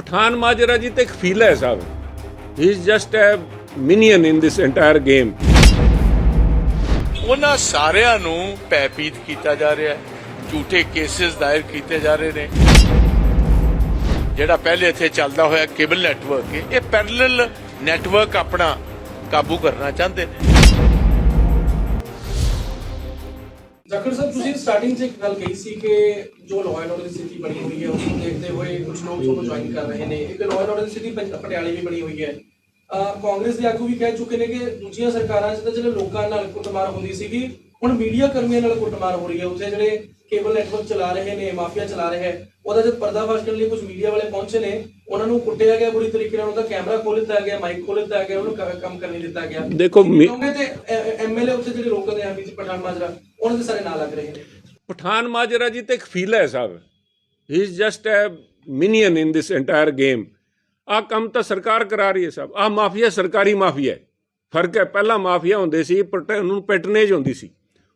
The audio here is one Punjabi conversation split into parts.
ਪਠਾਨ ਮਾਜਰਾ ਜੀ ਤੇ ਇੱਕ ਫੀਲ ਹੈ ਸਾਹਿਬ। He is just a minion in ਦਿਸ ਉਹਨਾਂ ਸਾਰਿਆਂ ਨੂੰ ਭੈਭੀਤ ਕੀਤਾ ਜਾ ਰਿਹਾ ਹੈ। ਝੂਠੇ ਕੇਸਿਸ ਦਾਇਰ ਕੀਤੇ ਜਾ ਰਹੇ ਨੇ। ਜਿਹੜਾ ਪਹਿਲੇ ਇੱਥੇ ਚੱਲਦਾ ਹੋਇਆ ਕੇਬਲ ਨੈਟਵਰਕ ਇਹ ਪੈਰਲਲ ਨੈਟਵਰਕ ਆਪਣਾ ਕਾਬੂ ਕਰਨਾ ਚਾਹੁੰਦੇ ਨੇ। ਜ਼ਖਰ ਸਾਹਿਬ ਤੁਸੀਂ ਸਟਾਰਟਿੰਗ 'ਚ ਇੱਕ ਗੱਲ ਕਹੀ ਸੀ ਕਿ ਜੋ ਲਾਅ ਐਂਡ ਆਰਡਰ ਦੀ ਸਥਿਤੀ ਬਣੀ ਹੋਈ ਹੈ ਉਸ ਨੂੰ ਦੇਖਦੇ ਹੋਏ ਕੁਝ ਲੋਕ ਤੁਹਾਨੂੰ ਜੁਆਇਨ ਕਰ ਰਹੇ ਨੇ। ਇੱਕ ਲਾਅ ਐਂਡ ਆਰਡਰ ਦੀ ਸਥਿਤੀ ਪਟਿਆਲੇ ਵੀ ਬਣੀ ਹੋਈ ਹੈ। ਕਾਂਗਰਸ ਦੇ ਆਗੂ ਵੀ ਕਹਿ ਚੁੱਕੇ ਨੇ ਕਿ ਦੂਜੀਆਂ ਸਰਕਾਰਾਂ 'ਚ ਤਾਂ ਜਿਹੜੇ ਲੋਕਾਂ ਨਾਲ ਕੁੱਟਮਾਰ ਹੁੰਦੀ ਸੀਗੀ ਹੁਣ ਮੀਡੀਆ ਕਰਮੀਆਂ ਨਾਲ ਕੁੱਟਮਾਰ ਹੋ ਰਹੀ ਹੈ। ਉੱਥੇ ਜਿਹੜੇ ਕੇਬਲ ਨੈਟਵਰਕ ਚਲਾ ਰਹੇ ਨੇ ਮਾਫੀਆ ਚਲਾ ਰਹੇ ਹੈ ਉਹਦਾ ਜਦ ਪਰਦਾਫਾਸ਼ ਕਰਨ ਲਈ ਕੁਝ ਮੀਡੀਆ ਵਾਲੇ ਪਹੁੰਚੇ ਨੇ ਉਹਨਾਂ ਨੂੰ ਕੁੱਟਿਆ ਗਿਆ ਬੁਰੀ ਤਰੀਕੇ ਨਾਲ ਉਹਦਾ ਕੈਮਰਾ ਖੋਲ ਦਿੱਤਾ ਗਿਆ ਮਾਈਕ ਖੋਲ ਦਿੱਤਾ ਗਿਆ ਉਹਨੂੰ ਕੰਮ ਕਰਨ ਨਹੀਂ ਦਿੱਤਾ ਗਿਆ। ਦੇਖੋ ਤੇ ਐਮਐਲਏ ਉੱਥੇ ਜਿਹੜੇ ਲੋਕਾਂ ਦੇ ਐਮਪੀ ਪਠਾਨ ਮਾਜਰਾ, ਉਹਨਾਂ ਦੇ ਸਾਰੇ ਨਾਂ ਲੱਗ ਰਹੇ ਨੇ। ਪਠਾਨ ਮਾਜਰਾ ਜੀ ਤੇ ਇੱਕ ਫੀਲ ਹੈ ਸਾਹਿਬ he is just a minion in this entire game ਆ ਕੰਮ ਤਾਂ ਸਰਕਾਰ ਕਰਾ ਰਹੀ ਹੈ ਸਾਹਿਬ ਆ ਮਾਫੀਆ ਸਰਕਾਰੀ ਮਾਫੀਆ ਹੈ। ਫ਼ਰਕ ਹੈ, ਪਹਿਲਾਂ ਮਾਫੀਆ ਹੁੰਦੇ ਸੀ, ਪਟ ਉਹਨੂੰ ਪੈਟਰਨੇਜ ਹੁੰਦੀ ਸੀ।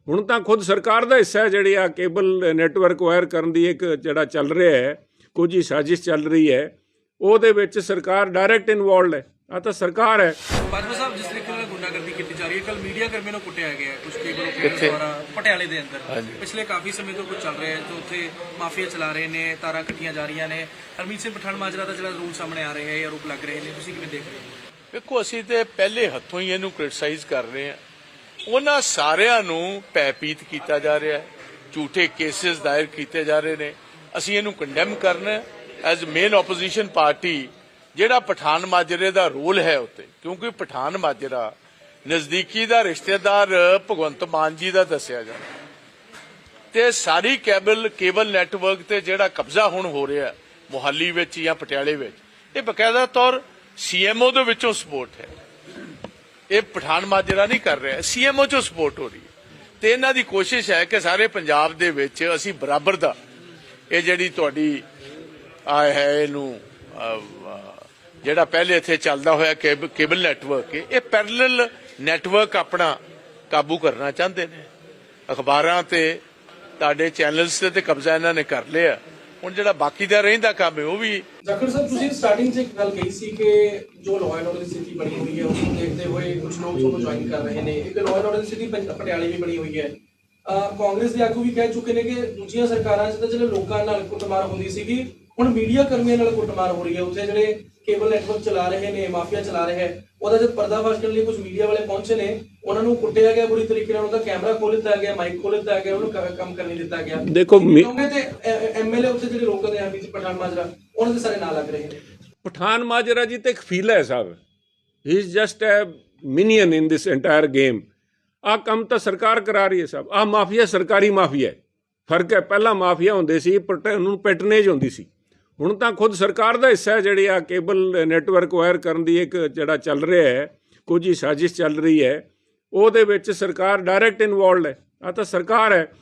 ਹੁਣ ਤਾਂ ਖੁਦ ਸਰਕਾਰ ਦਾ ਹਿੱਸਾ ਹੈ ਜਿਹੜੀ ਆ ਕੇਬਲ ਨੈਟਵਰਕ ਵਾਇਰ ਕਰਨ ਦੀ ਇੱਕ ਜਿਹੜਾ ਚੱਲ ਰਿਹਾ ਹੈ, ਕੁਝ ਹੀ ਸਾਜ਼ਿਸ਼ ਚੱਲ ਰਹੀ ਹੈ। ਉਹਦੇ ਵਿੱਚ ਸਰਕਾਰ ਡਾਇਰੈਕਟ ਇਨਵੋਲਡ ਹੈ। ਆ ਤਾਂ ਸਰਕਾਰ ਹੈ। ਬਾਜਵਾ ਸਾਹਿਬ ਜਿਸ ਤਰੀਕੇ ਨਾਲ ਗੁੰਡਾਗਰਦੀ ਕੀਤੀ ਜਾ ਰਹੀ ਹੈ ਕੱਲ ਮੀਡੀਆ ਕਰਮੀਆਂ ਨੂੰ ਕੁੱਟਿਆ ਗਿਆ ਕੁਝ ਕੇਬਲ ਕਿੱਥੇ? ਪਟਿਆਲੇ ਦੇ ਅੰਦਰ। ਹਾਂਜੀ। ਪਿਛਲੇ ਕਾਫੀ ਸਮੇਂ ਤੋਂ ਕੁਝ ਚੱਲ ਰਿਹਾ ਹੈ ਜੋ ਉੱਥੇ ਮਾਫੀਆ ਚਲਾ ਰਹੇ ਨੇ ਤਾਰਾਂ ਕੱਟੀਆਂ ਜਾ ਰਹੀਆਂ ਨੇ। ਹਰਮੀਤ ਸਿੰਘ ਪਠਾਨ ਮਾਜਰਾ ਦਾ ਜਿਹੜਾ ਰੂਲ ਸਾਹਮਣੇ ਆ ਰਿਹਾ ਹੈ ਇਹ ਆਰੋਪ ਲੱਗ ਰਹੇ ਨੇ। ਤੁਸੀਂ ਕਿਵੇਂ ਦੇਖ ਰਹੇ ਹੋ? ਵੇਖੋ ਅਸੀਂ ਤੇ ਪਹਿਲੇ ਹੱਥੋਂ ਹੀ ਇਹਨੂੰ ਕ੍ਰਿਟਿਸਾਈਜ਼ ਕਰ ਰਹੇ ਹਾਂ। ਉਹਨਾਂ ਸਾਰਿਆਂ ਨੂੰ ਭੈਭੀਤ ਕੀਤਾ ਜਾ ਰਿਹਾ ਹੈ। ਝੂਠੇ ਕੇਸਿਸ ਦਾਇਰ ਕੀਤੇ ਜਾ ਰਹੇ ਨੇ। ਅਸੀਂ ਇਹਨੂੰ ਕੰਡੈਮ ਕਰਨਾ ਐਜ਼ ਮੇਨ ਆਪੋਜੀਸ਼ਨ ਪਾਰਟੀ ਜਿਹੜਾ ਪਠਾਨ ਮਾਜਰੇ ਦਾ ਰੋਲ ਹੈ ਉੱਤੇ ਕਿਉਂਕਿ ਪਠਾਨ ਮਾਜਰਾ ਨਜ਼ਦੀਕੀ ਦਾ ਰਿਸ਼ਤੇਦਾਰ ਭਗਵੰਤ ਮਾਨ ਜੀ ਦਾ ਦੱਸਿਆ ਜਾਂਦਾ। ਤੇ ਸਾਰੀ ਕੇਬਲ ਕੇਬਲ ਨੈਟਵਰਕ ਤੇ ਜਿਹੜਾ ਕਬਜ਼ਾ ਹੁਣ ਹੋ ਰਿਹਾ ਹੈ, ਵਿੱਚ ਜਾਂ ਪਟਿਆਲੇ ਵਿੱਚ ਇਹ ਬਕਾਇਦਾ ਤੌਰ ਸੀਐਮਓ ਦੇ ਵਿੱਚੋਂ ਸਪੋਰਟ ਹੈ। ਇਹ ਪਠਾਨ ਮਾਜਰਾ ਨਹੀਂ ਕਰ ਰਿਹਾ ਸੀਐਮਓ ਚੋਂ ਸਪੋਰਟ ਹੋ ਰਹੀ ਹੈ। ਤੇ ਇਹਨਾਂ ਦੀ ਕੋਸ਼ਿਸ਼ ਹੈ ਕਿ ਸਾਰੇ ਪੰਜਾਬ ਦੇ ਵਿੱਚ ਅਸੀਂ ਬਰਾਬਰ ਦਾ ਇਹ ਜਿਹੜੀ ਤੁਹਾਡੀ ਆ ਹੈ ਇਹਨੂੰ ਜਿਹੜਾ ਪਹਿਲੇ ਇੱਥੇ ਚੱਲਦਾ ਹੋਇਆ ਕੇਬਲ ਨੈਟਵਰਕ ਇਹ ਪੈਰਲਲ ਨੈਟਵਰਕ ਆਪਣਾ ਕਾਬੂ ਕਰਨਾ ਚਾਹੁੰਦੇ ਨੇ। ਅਖਬਾਰਾਂ ਤੇ, ਤੁਹਾਡੇ ਚੈਨਲਸ ਤੇ ਤੇ ਕਬਜ਼ਾ ਇਹਨਾਂ ਨੇ ਕਰ ਲਿਆ। ਹੁਣ ਜਿਹੜਾ ਬਾਕੀ ਦਾ ਰਹਿੰਦਾ ਕੰਮ ਹੈ ਉਹ ਵੀ ਜ਼ਖਰ ਸਾਹਿਬ, ਤੁਸੀਂ ਸਟਾਰਟਿੰਗ 'ਚ ਇੱਕ ਗੱਲ ਕਹੀ ਸੀ ਕਿ ਜੋ ਲਾਅ ਐਂਡ ਆਰਡਰ ਦੀ ਸਥਿਤੀ ਬਣੀ ਹੋਈ ਹੈ, ਉਸ ਨੂੰ ਦੇਖਦੇ ਹੋਏ ਕੁਝ ਲੋਕ ਤੁਹਾਨੂੰ ਜੁਆਇਨ ਕਰ ਰਹੇ ਨੇ। ਇੱਕ ਲਾਅ ਐਂਡ ਆਰਡਰ ਦੀ ਸਥਿਤੀ ਪਟਿਆਲੇ ਵੀ ਬਣੀ ਹੋਈ ਹੈ। ਕਾਂਗਰਸ ਦੇ ਆਗੂ ਵੀ ਕਹਿ ਚੁੱਕੇ ਨੇ ਕਿ ਦੂਜੀਆਂ ਸਰਕਾਰਾਂ 'ਚ ਤਾਂ ਜਿਹੜੇ ਲੋਕਾਂ ਨਾਲ ਕੁੱਟਮਾਰ ਹੁੰਦੀ ਸੀਗੀ ਹੁਣ ਮੀਡੀਆ ਕਰਮੀਆਂ ਨਾਲ ਕੁੱਟਮਾਰ ਹੋ ਰਹੀ ਹੈ ਉੱਥੇ ਜਿਹੜੇ ਕੇਬਲ ਨੈਟਵਰਕ ਚਲਾ ਰਹੇ ਨੇ ਮਾਫੀਆ ਚਲਾ ਰਹੇ ਹੈ ਉਹਦਾ ਜਦ ਪਰਦਾਫਾਸ਼ ਕਰਨ ਲਈ ਕੁਝ ਮੀਡੀਆ ਵਾਲੇ ਪਹੁੰਚੇ ਨੇ ਉਹਨਾਂ ਨੂੰ ਕੁੱਟਿਆ ਗਿਆ ਬੁਰੀ ਤਰੀਕੇ ਨਾਲ ਉਹਦਾ ਕੈਮਰਾ ਖੋਲ ਦਿੱਤਾ ਗਿਆ ਮਾਈਕ ਖੋਲ ਦਿੱਤਾ ਗਿਆ ਉਹਨੂੰ ਕੰਮ ਕਰਨ ਨਹੀਂ ਦਿੱਤਾ ਗਿਆ। ਦੇਖੋ ਕਿਉਂਕਿ ਤੇ ਐਮਐਲਏ ਉੱਥੇ ਜਿਹੜੇ ਲੋਕਾਂ ਦੇ ਐਮਪੀ ਪਠਾਨ ਮਾਜਰਾ ਉਹਨਾਂ ਦੇ ਸਾਰੇ ਨਾਂ ਲੱਗ ਰਹੇ ਨੇ। ਪਠਾਨ ਮਾਜਰਾ ਜੀ ਤੇ ਇੱਕ ਫੀਲ ਹੈ ਸਾਹਿਬ he is just a minion in this entire game ਆ ਕੰਮ ਤਾਂ ਸਰਕਾਰ ਕਰਾ ਰਹੀ ਹੈ ਸਾਹਿਬ ਆ ਮਾਫੀਆ ਸਰਕਾਰੀ ਮਾਫੀਆ ਹੈ। ਫ਼ਰਕ ਹੈ ਪਹਿਲਾਂ ਮਾਫੀਆ ਹੁੰਦੇ ਸੀ ਪਟ ਉਹਨੂੰ ਪੈਟਰਨੇਜ ਹੁੰਦੀ ਸੀ। ਹੁਣ ਤਾਂ ਖੁਦ ਸਰਕਾਰ ਦਾ ਹਿੱਸਾ ਹੈ ਜਿਹੜੀ ਆ ਕੇਬਲ ਨੈਟਵਰਕ ਵਾਇਰ ਕਰਨ ਦੀ ਇੱਕ ਜਿਹੜਾ ਚੱਲ ਰਿਹਾ ਹੈ, ਕੁਝ ਹੀ ਸਾਜ਼ਿਸ਼ ਚੱਲ ਰਹੀ ਹੈ, ਉਹਦੇ ਵਿੱਚ ਸਰਕਾਰ ਡਾਇਰੈਕਟ ਇਨਵੋਲਡ ਹੈ। ਆ ਤਾਂ ਸਰਕਾਰ ਹੈ।